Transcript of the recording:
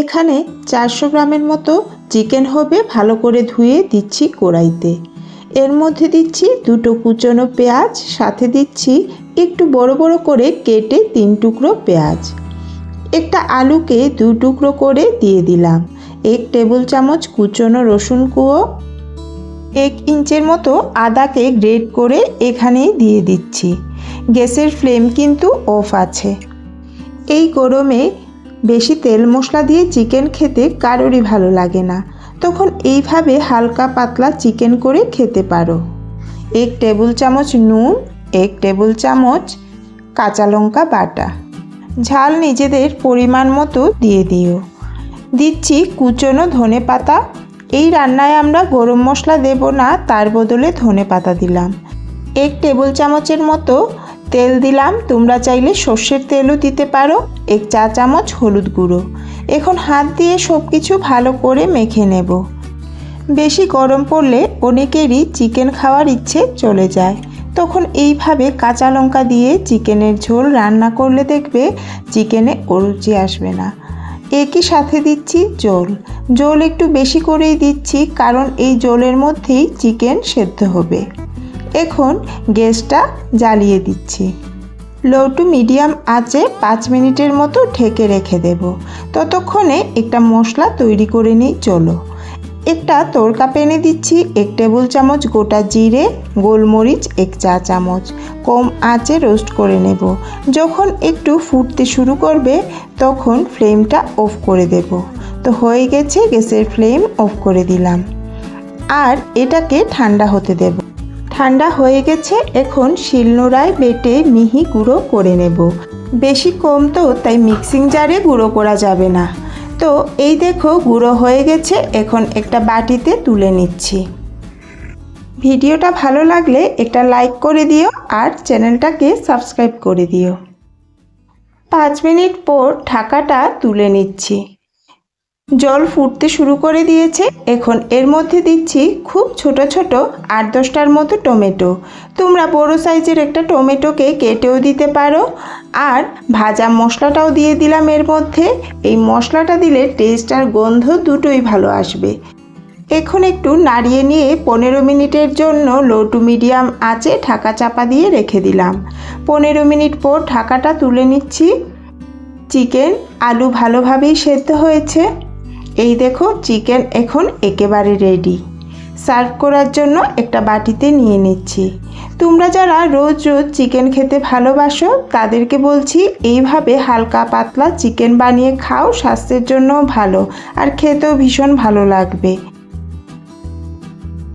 এখানে চারশো গ্রামের মতো চিকেন হবে ভালো করে ধুয়ে দিচ্ছি কড়াইতে। এর মধ্যে দিচ্ছি দুটো কুচনো পেঁয়াজ, সাথে দিচ্ছি একটু বড় বড় করে কেটে তিন টুকরো পেঁয়াজ। একটা আলুকে দু টুকরো করে দিয়ে দিলাম। এক টেবিল চামচ কুচনো রসুন কুয়ো, এক ইঞ্চের মতো আদাকে গ্রেট করে এখানেই দিয়ে দিচ্ছি। গ্যাসের ফ্লেম কিন্তু অফ আছে। এই গরমে বেশি তেল মশলা দিয়ে চিকেন খেতে কারোরই ভালো লাগে না। তখন এইভাবে হালকা পাতলা চিকেন করে খেতে পারো। এক টেবিল চামচ নুন, এক টেবিল চামচ কাঁচা লঙ্কা বাটা। ঝাল নিজেদের পরিমাণ মতো দিয়ে দিও। দিচ্ছি কুচনো ধনে পাতা। এই রান্নায় আমরা গরম মশলা দেব না, তার বদলে ধনে পাতা দিলাম। এক টেবিল চামচের মতো তেল দিলাম। তোমরা চাইলে সর্ষের তেলও দিতে পারো। এক চা চামচ হলুদ গুঁড়ো। এখন হাত দিয়ে সব কিছু ভালো করে মেখে নেব। বেশি গরম পড়লে অনেকেরই চিকেন খাওয়ার ইচ্ছে চলে যায়। তখন এইভাবে কাঁচা লঙ্কা দিয়ে চিকেনের ঝোল রান্না করলে দেখবে চিকেনে অরুচি আসবে না। একই সাথে দিচ্ছি জল। জল একটু বেশি করেই দিচ্ছি, কারণ এই জলের মধ্যেই চিকেন সেদ্ধ হবে। এখন গ্যাসটা জ্বালিয়ে দিচ্ছি। লো টু মিডিয়াম আঁচে পাঁচ মিনিটের মতো ঢেকে রেখে দেব। ততক্ষণে একটা মশলা তৈরি করে নিই, চলো। একটা তড়কা পেনে দিচ্ছি, এক টেবিল চামচ গোটা জিরে, গোলমরিচ, এক চা চামচ। কম আঁচে রোস্ট করে নেব। যখন একটু ফুটতে শুরু করবে, তখন ফ্লেমটা অফ করে দেব। তো হয়ে গেছে, গ্যাসের ফ্লেম অফ করে দিলাম। আর এটাকে ঠান্ডা হতে দেব। ঠান্ডা হয়ে গেছে, এখন শিলনোড়ায় বেটে মিহি গুঁড়ো করে নেব। বেশি কম তো, তাই মিক্সিং জারে গুঁড়ো করা যাবে না। তো, এই দেখো গুঁড়ো হয়ে গেছে, এখন একটা বাটিতে তুলে নিচ্ছি। ভিডিওটা ভালো লাগলে একটা লাইক করে দিও আর চ্যানেলটাকে সাবস্ক্রাইব করে দিও। পাঁচ মিনিট পর ঢাকাটা তুলে নিচ্ছি। জল ফুটতে শুরু করে দিয়েছে। এখন এর মধ্যে দিচ্ছি খুব ছোট ছোট আট দশটার মতো টমেটো। তোমরা বড় সাইজের একটা টমেটোকে কেটেও দিতে পারো। আর ভাজা মশলাটাও দিয়ে দিলাম এর মধ্যে। এই মশলাটা দিলে টেস্ট আর গন্ধ দুটোই ভালো আসবে। এখন একটু নাড়িয়ে নিয়ে পনেরো মিনিটের জন্য লো টু মিডিয়াম আঁচে ঢাকা চাপা দিয়ে রেখে দিলাম। পনেরো মিনিট পর ঢাকাটা তুলে নিচ্ছি। চিকেন আলু ভালোভাবেই সেদ্ধ হয়েছে। এই দেখো চিকেন এখন একেবারে রেডি সার্ভ করার জন্য একটা বাটিতে নিয়ে নিচ্ছি। তোমরা যারা রোজ রোজ চিকেন খেতে ভালোবাসো, তাদেরকে বলছি এইভাবে হালকা পাতলা চিকেন বানিয়ে খাও, স্বাস্থ্যের জন্য ভালো, আর খেতেও ভীষণ ভালো লাগবে।